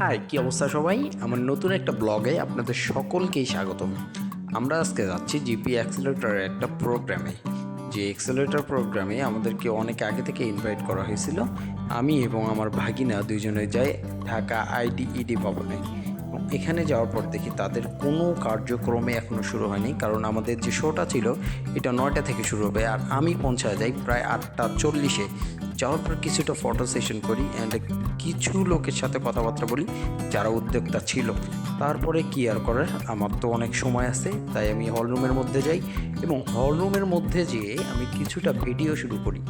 High, কি অবস্থা সবাই? আমার নতুন একটা ব্লগে আপনাদের সকলকেই স্বাগতম। আমরা আজকে যাচ্ছি জিপি অ্যাক্সেলেটারের একটা প্রোগ্রামে যে অ্যাক্সেলেটার প্রোগ্রামে আমাদেরকে অনেক আগে থেকে ইনভাইট করা হয়েছিল। আমি এবং আমার ভাগিনা দুজনে যাই ঢাকা আইডিইডি ভবনে। এবং এখানে যাওয়ার পর দেখি তাদের কোনো কার্যক্রমে এখনও শুরু হয়নি। কারণ আমাদের যে শোটা ছিল, এটা নয়টা থেকে শুরু হবে আর আমি পৌঁছায় যাই প্রায় আটটা চল্লিশে। যাওয়ার পর কিছুটা ফটো সেশন করি অ্যান্ড কিছু লোকের সাথে কথাবার্তা বলি, যারা উদ্যোক্তা ছিল। তারপরে কি আর করার? আমার তো অনেক সময় আছে, তাই আমি হলরুমের মধ্যে যাই এবং হলরুমের মধ্যে যেয়ে আমি কিছুটা ভিডিও শুরু করি।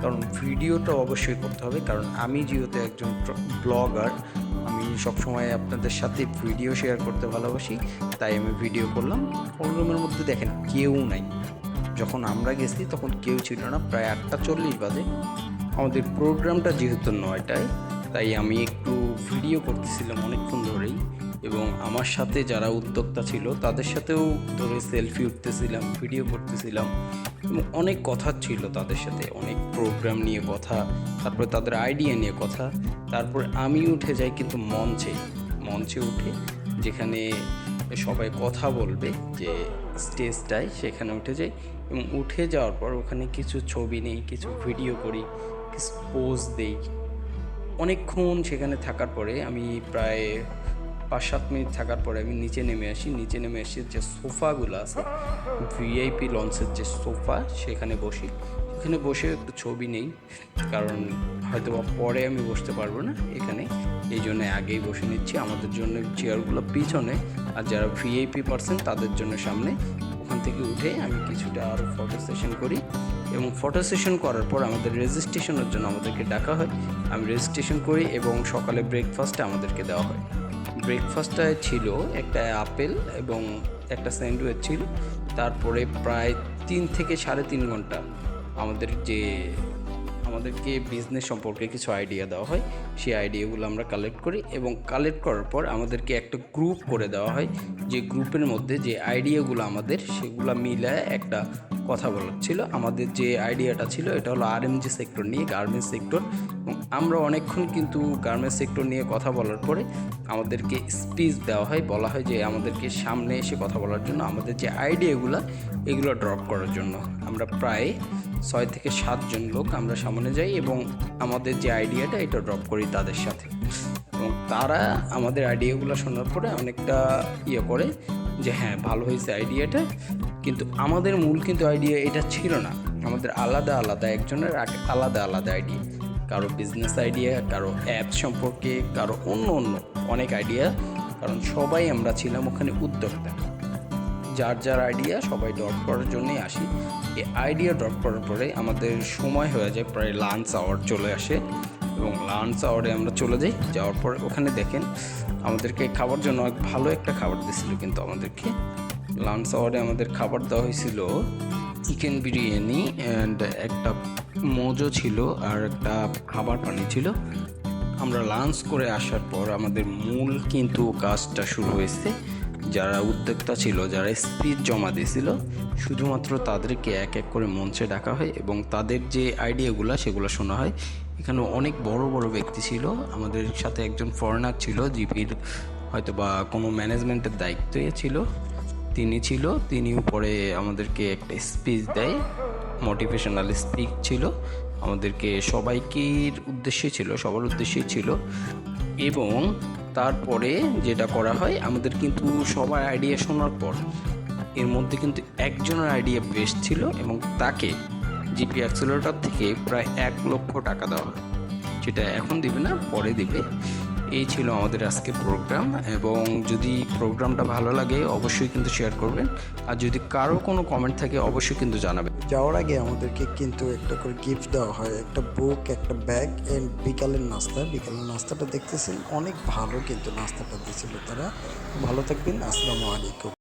কারণ ভিডিওটা অবশ্যই করতে হবে, কারণ আমি যেহেতু একজন ব্লগার, আমি সবসময় আপনাদের সাথে ভিডিও শেয়ার করতে ভালোবাসি, তাই আমি ভিডিও করলাম। হলরুমের মধ্যে দেখেন কেউ নাই। যখন আমরা গেছি তখন কেউ ছিল না, প্রায় আটটা চল্লিশ বাজে। আমাদের প্রোগ্রামটা যেহেতু নয়টায়, তাই আমি একটু ভিডিও করতেছিলাম অনেকক্ষণ ধরেই। এবং আমার সাথে যারা উদ্যোক্তা ছিল, তাদের সাথেও ধরে সেলফি উঠতেছিলাম ভিডিও করতেছিলাম এবং অনেক কথা ছিল তাদের সাথে। অনেক প্রোগ্রাম নিয়ে কথা, তারপরে তাদের আইডিয়া নিয়ে কথা, তারপর আমি উঠে যাই কিন্তু মঞ্চে। মঞ্চে উঠে যেখানে সবাই কথা বলবে, যে স্টেজটায় সেখানে উঠে যাই এবং উঠে যাওয়ার পর ওখানে কিছু ছবি নেই, কিছু ভিডিও করি, কিছু পোজ দেই। অনেকক্ষণ সেখানে থাকার পরে আমি প্রায় পাঁচ সাত মিনিট থাকার পরে আমি নিচে নেমে আসি। নিচে নেমে এসে যে সোফাগুলো আছে ভিআইপি লঞ্চের যে সোফা, সেখানে বসি। এখানে বসে একটু ছবি নেই, কারণ হয়তো বা পরে আমি বসতে পারব না এখানে। এই জন্য আগেই বসে নিচ্ছি। আমাদের জন্য চেয়ারগুলো পিছনে, আর যারা ভিআইপি পার্সন তাদের জন্য সামনে। ওখান থেকে উঠে আমি কিছুটা আরও ফটো সেশন করি এবং ফটো সেশন করার পর আমাদের রেজিস্ট্রেশনের জন্য আমাদেরকে ডাকা হয়। আমি রেজিস্ট্রেশন করি এবং সকালে ব্রেকফাস্টে আমাদেরকে দেওয়া হয়। ব্রেকফাস্টটায় ছিল একটা আপেল এবং একটা স্যান্ডউইচ ছিল। তারপরে প্রায় তিন থেকে সাড়ে তিন ঘণ্টা আমাদের যে, আমাদেরকে বিজনেস সম্পর্কে কিছু আইডিয়া দেওয়া হয়, সেই আইডিয়াগুলো আমরা কালেক্ট করি এবং কালেক্ট করার পর আমাদেরকে একটা গ্রুপ করে দেওয়া হয়। যে গ্রুপের মধ্যে যে আইডিয়াগুলো আমাদের, সেগুলো মিলায় একটা কথা বলার ছিল। আমাদের যে আইডিয়াটা ছিল, এটা হলো আর জি সেক্টর নিয়ে গার্মেন্টস সেক্টর এবং আমরা অনেকক্ষণ কিন্তু গার্মেন্টস সেক্টর নিয়ে কথা বলার পরে আমাদেরকে স্পিচ দেওয়া হয়, বলা হয় যে আমাদেরকে সামনে এসে কথা বলার জন্য আমাদের যে আইডিয়াগুলো, এগুলো ড্রপ করার জন্য। আমরা প্রায় ছয় থেকে সাতজন লোক আমরা সামনে যাই এবং আমাদের যে আইডিয়াটা, এটা ড্রপ করি তাদের সাথে। এবং তারা আমাদের আইডিয়াগুলো শোনার পরে অনেকটা ইয়ে করে যে হ্যাঁ ভালো হয়েছে আইডিয়াটা। কিন্তু আমাদের মূল কিন্তু আইডিয়া এটা ছিল না। আমাদের আলাদা আলাদা একজনের আলাদা আলাদা আইডিয়া কারও বিজনেস আইডিয়া কারও অ্যাপ সম্পর্কে, কারও অন্য অন্য অনেক আইডিয়া কারণ সবাই আমরা ছিলাম ওখানে উদ্যোক্তা। যার যার আইডিয়া সবাই ড্রপ করার জন্যই আসি। এই আইডিয়া ড্রপ করার পরে আমাদের সময় হয়ে যায়, প্রায় লাঞ্চ আওয়ার চলে আসে। এবং লাঞ্চ আওয়ারে আমরা চলে যাই। যাওয়ার পর ওখানে দেখেন, আমাদেরকে খাবার জন্য ভালো একটা খাবার দিয়েছিল কিন্তু আমাদেরকে। লাঞ্চ আওয়ারে আমাদের খাবার দেওয়া হয়েছিল চিকেন বিরিয়ানি অ্যান্ড একটা মোজো ছিল আর একটা খাবার পানি ছিল। আমরা লাঞ্চ করে আসার পর আমাদের মূল কিন্তু কাজটা শুরু হয়েছে। যারা উদ্যোক্তা ছিল, যারা স্পিচ জমা দিয়েছিল, শুধুমাত্র তাদেরকে এক এক করে মঞ্চে ডাকা হয় এবং তাদের যে আইডিয়াগুলো সেগুলো শোনা হয়। এখানে অনেক বড় বড় ব্যক্তি ছিল, আমাদের সাথে একজন ফরেনার ছিল, জিপির হয়তো বা কোনো ম্যানেজমেন্টের দায়িত্বে ছিল। তিনি ছিল, তিনি পরে আমাদেরকে একটা স্পিচ দেয় মোটিভেশনাল স্পিচ ছিল। আমাদেরকে সবাইকের উদ্দেশ্যে ছিল, সবার উদ্দেশ্যেই ছিল। এবং তারপরে যেটা করা হয়, আমাদের কিন্তু সবার আইডিয়া শোনার পর, এর মধ্যে কিন্তু একজনের আইডিয়া বেস্ট ছিল এবং তাকে জিপি অ্যাক্সেলেটর থেকে প্রায় এক লক্ষ টাকা দেওয়া হয়। যেটা এখন দিবে না, পরে দিবে। এই ছিল আমাদের আজকে প্রোগ্রাম এবং যদি প্রোগ্রামটা ভালো লাগে, অবশ্যই কিন্তু শেয়ার করবেন। আর যদি কারও কোনো কমেন্ট থাকে, অবশ্যই কিন্তু জানাবেন। যাওয়ার আগে আমাদেরকে কিন্তু একটা করে গিফট দেওয়া হয়। একটা বুক একটা ব্যাগ এন্ড বিকালের নাস্তা। বিকালের নাস্তাটা দেখতেছেন, অনেক ভালো কিন্তু নাস্তাটা দিয়েছিল তারা। ভালো থাকবেন, আসসালামু আলাইকুম।